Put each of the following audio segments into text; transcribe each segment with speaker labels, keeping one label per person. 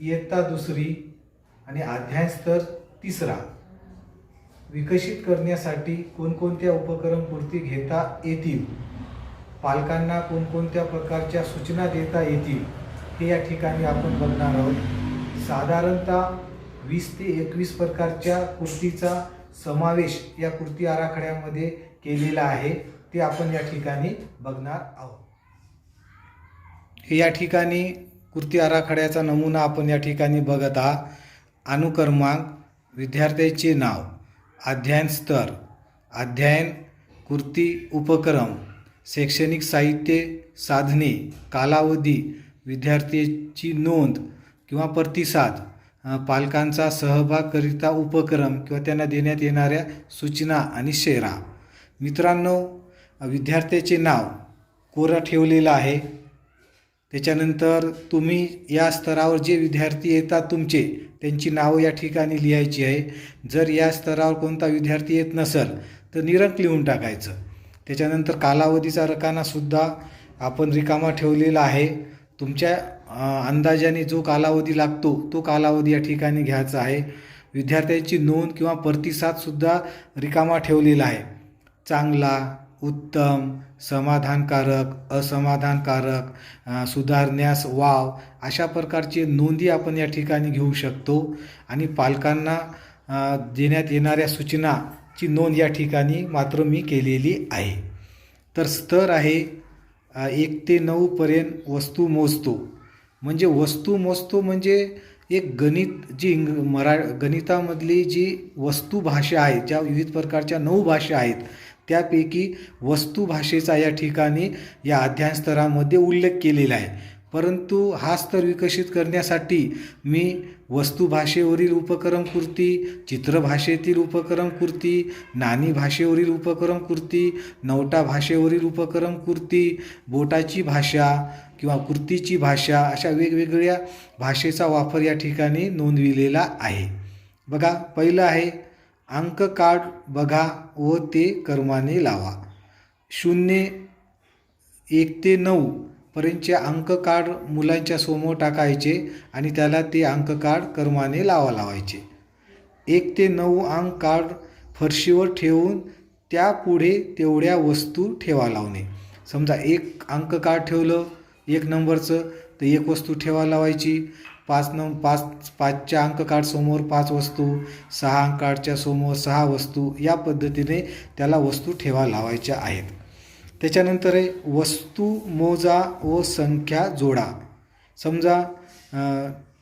Speaker 1: इयत्ता दुसरी आणि अध्याय स्तर तिसरा. विकसित करण्यासाठी कोणकोणत्या उपक्रम पूर्ती घेता येतील? पालकांना कोणकोणत्या प्रकारच्या सूचना देता येतील? हे या ठिकाणी आपण बघणार आहोत. साधारणतः वीस ते एकवीस प्रकारच्या कृतीचा समावेश या कृती आराखड्यामध्ये केलेला आहे. ते आपण या ठिकाणी बघणार आहोत. हे या ठिकाणी कृती आराखड्याचा नमुना आपण या ठिकाणी बघत आहात. अनुक्रमांक विद्यार्थ्याचे नाव अध्ययन स्तर अध्ययन कृती उपक्रम शैक्षणिक साहित्य साधने कालावधी विद्यार्थ्याची नोंद किंवा प्रतिसाद पालकांचा सहभागकरिता उपक्रम किंवा त्यांना देण्यात येणाऱ्या सूचना आणि शेरा. मित्रांनो विद्यार्थ्याचे नाव कोरं ठेवलेलं आहे. त्याच्यानंतर तुम्ही या स्तरावर जे विद्यार्थी येतात तुमचे त्यांची नावं या ठिकाणी लिहायची आहे. जर या स्तरावर कोणता विद्यार्थी येत नसेल तर निरंक लिहून टाकायचं. त्याच्यानंतर कालावधीचा रकानासुद्धा आपण रिकामा ठेवलेला आहे. तुमच्या अंदाजाने जो कालावधी लागतो तो कालावधी या ठिकाणी घ्यायचा आहे. विद्यार्थ्यांची नोंद किंवा प्रतिसादसुद्धा रिकामा ठेवलेला आहे. चांगला उत्तम समाधानकारक असमाधानकारक सुधारण्यास वाव अशा प्रकारचे नोंदी आपण या ठिकाणी घेऊ शकतो. आणि पालकांना देण्यात येणाऱ्या सूचनाची नोंद या ठिकाणी मात्र मी केलेली आहे. तर स्तर आहे एक ते नऊपर्यंत वस्तू मोजतो. म्हणजे वस्तू मोजतो म्हणजे एक गणित जी इंग मरा गणितामधली जी वस्तू भाषा आहे ज्या विविध प्रकारच्या नऊ भाषा आहेत त्यापैकी वस्तू भाषेचा या ठिकाणी या अध्ययन स्तरामध्ये उल्लेख केलेला आहे. परंतु हा स्तर विकसित करण्यासाठी मी वस्तू भाषेवरील उपक्रम कृती चित्रभाषेतील उपक्रम कृती नाणी भाषेवरील उपक्रम कृती नवटा भाषेवरील उपक्रम कृती बोटाची भाषा किंवा कृतीची भाषा अशा वेगवेगळ्या भाषेचा वापर या ठिकाणी नोंदविलेला आहे. बघा पहिलं आहे अंक कार्ड बघा व ते कर्माने लावा. शून्य एक ते नऊ पर्यंतचे अंक कार्ड मुलांच्या समोर टाकायचे आणि त्याला ते अंक कार्ड कर्माने लावा लावायचे. एक ते नऊ अंक कार्ड फरशीवर ठेवून त्यापुढे तेवढ्या वस्तू ठेवा लावणे. समजा एक अंक कार्ड ठेवलं एक नंबरचं तर एक वस्तू ठेवा लावायची. पाच नऊ पाच पाचच्या अंक कार्ड समोर पाच वस्तू सहा अंक कार्डच्या समोर सहा वस्तू या पद्धतीने त्याला वस्तू ठेवा लावायच्या आहेत. त्याच्यानंतर आहे वस्तू मोजा व संख्या जोडा. समजा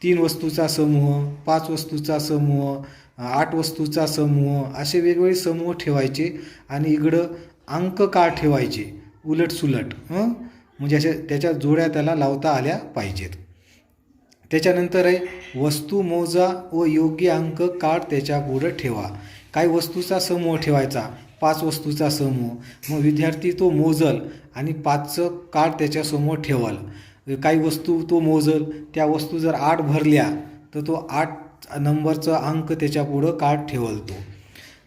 Speaker 1: तीन वस्तूचा समूह पाच वस्तूचा समूह आठ वस्तूचा समूह असे वेगवेगळे समूह ठेवायचे आणि इकडं अंक का ठेवायचे? उलटसुलट हं? म्हणजे अशा त्याच्या जोड्या त्याला लावता आल्या पाहिजेत. त्याच्यानंतर आहे वस्तू मोजा व योग्य अंक कार्ड त्याच्या पुढं ठेवा. काही वस्तूचा समूह ठेवायचा? पाच वस्तूचा समूह. मग विद्यार्थी तो मोजल आणि पाचचं कार्ड त्याच्यासमोर ठेवल. काही वस्तू तो मोजल त्या वस्तू जर आठ भरल्या तर तो आठ नंबरचा अंक त्याच्या पुढं कार्ड ठेवल तो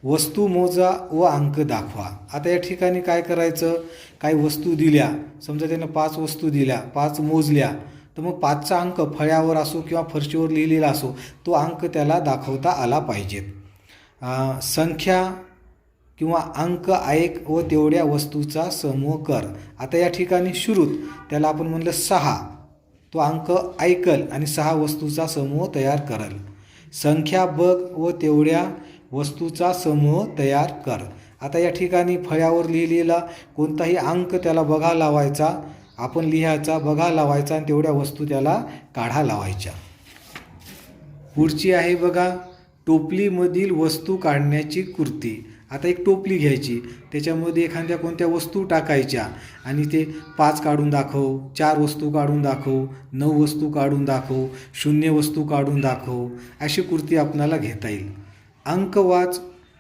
Speaker 1: वस्तू मोजा व अंक दाखवा. आता या ठिकाणी काय करायचं? काही वस्तू दिल्या. समजा त्यानं पाच वस्तू दिल्या पाच मोजल्या. तर मग पाचचा अंक फळ्यावर असो किंवा फरशीवर लिहिलेला असो तो अंक त्याला दाखवता आला पाहिजेत संख्या किंवा अंक ऐक व तेवढ्या वस्तूचा समूह कर. आता या ठिकाणी श्रुत त्याला आपण म्हणलं सहा. तो अंक ऐकल आणि सहा वस्तूचा समूह तयार करल. संख्या बघ व तेवढ्या वस्तूचा समूह तयार कर. आता या ठिकाणी फळ्यावर लिहिलेला कोणताही अंक त्याला बघा लावायचा. आपण लिहायचा बघा लावायचा आणि तेवढ्या वस्तू त्याला काढा लावायच्या. पुढची आहे बघा टोपलीमधील वस्तू काढण्याची कृती आता एक टोपली घ्यायची. त्याच्यामध्ये एखाद्या कोणत्या वस्तू टाकायच्या आणि ते पाच काढून दाखव चार वस्तू काढून दाखव नऊ वस्तू काढून दाखव शून्य वस्तू काढून दाखव अशी कृती आपणाला घेता येईल. अंक वाच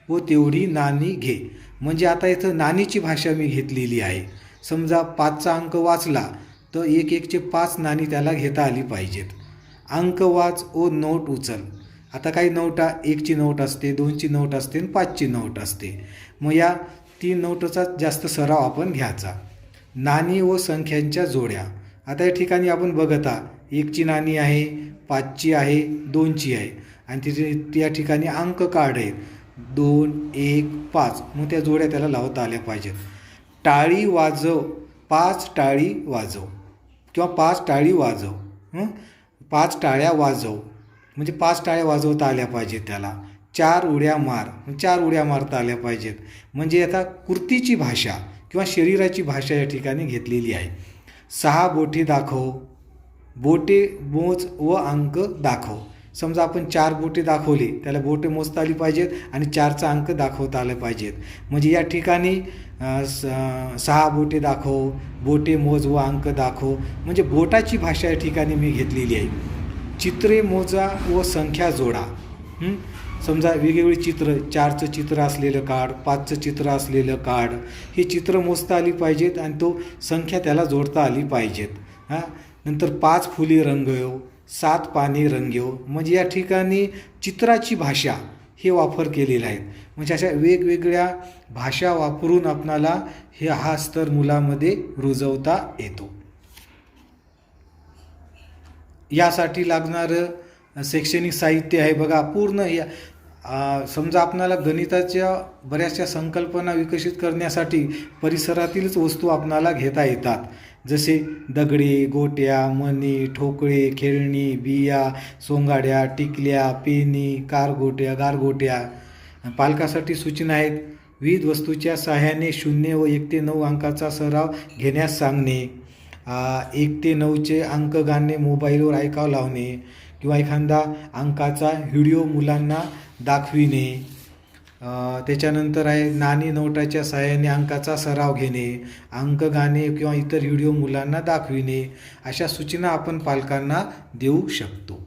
Speaker 1: व तेवढी नाणी घे. म्हणजे आता इथं नाणीची भाषा मी घेतलेली आहे. समजा पाचचा अंक वाचला तर एक एकचे पाच नाणी त्याला घेता आली पाहिजेत. अंक वाच ओ नोट उचल. आता काही नोटा एकची नोट असते दोनची नोट असते आणि पाचची नोट असते. मग या तीन नोटचा जास्त सराव आपण घ्यायचा. नाणी व संख्यांच्या जोड्या. आता या ठिकाणी आपण बघता एकची नाणी आहे पाचची आहे दोनची आहे. आणि तिथे त्या ठिकाणी अंक कार्ड आहेत दोन एक पाच. मग त्या जोड्या त्याला लावता आल्या पाहिजेत. टाळी वाजव पाच टाळी वाजव किंवा पाच टाळी वाजव पाच टाळ्या वाजव. म्हणजे पाच टाळ्या वाजवता आल्या पाहिजेत त्याला. चार उड्या मार. चार उड्या मारता आल्या पाहिजेत. म्हणजे आता कुर्तीची भाषा किंवा शरीराची भाषा या ठिकाणी घेतलेली आहे. सहा बोटी दाखव बोटे मोज व अंक दाखव. समजा आपण चार बोटे दाखवली त्याला बोटे मोजता आली पाहिजेत आणि चारचा अंक दाखवता आले पाहिजेत. म्हणजे या ठिकाणी स- सहा बोटे दाखव बोटे मोज व अंक दाखव. म्हणजे बोटाची भाषा या ठिकाणी मी घेतलेली आहे. चित्रे मोजा व संख्या जोडा. समजा वेगवेगळी चित्र चारचं चित्र असलेलं कार्ड पाचचं चित्र असलेलं कार्ड हे चित्र मोजता आली पाहिजेत आणि तो संख्या त्याला जोडता आली पाहिजेत. हां? नंतर पाच फुली रंगव सात पाने रंगव म्हणजे या ठिकाणी चित्राची भाषा हे वापर केलेले आहेत. म्हणजे अशा वेगवेगळ्या भाषा वापरून आपणाला हे हा स्तर मुलामध्ये रुजवता येतो. यासाठी लागणारं शैक्षणिक साहित्य आहे बघा पूर्ण या समजा आपणाला गणिताच्या बऱ्याचशा संकल्पना विकसित करण्यासाठी परिसरातीलच वस्तू आपणाला घेता येतात. जसे दगडे गोट्या मणी ठोकळे खेळणी बिया सोंगाड्या टिकल्या पेनी कारगोट्या गारगोट्या. पालकासाठी सूचना आहेत. विविध वस्तूच्या सहाय्याने शून्य व एक ते नऊ अंकाचा सराव घेण्यास सांगणे. एक ते नऊचे अंक गाणे मोबाईलवर ऐकावं लावणे किंवा एखादा अंकाचा व्हिडिओ मुलांना दाखविणे. त्याच्यानंतर आहे नाणी नोटाच्या सहाय्याने अंकाचा सराव घेणे अंक गाणे किंवा इतर व्हिडिओ मुलांना दाखविणे अशा सूचना आपण पालकांना देऊ शकतो.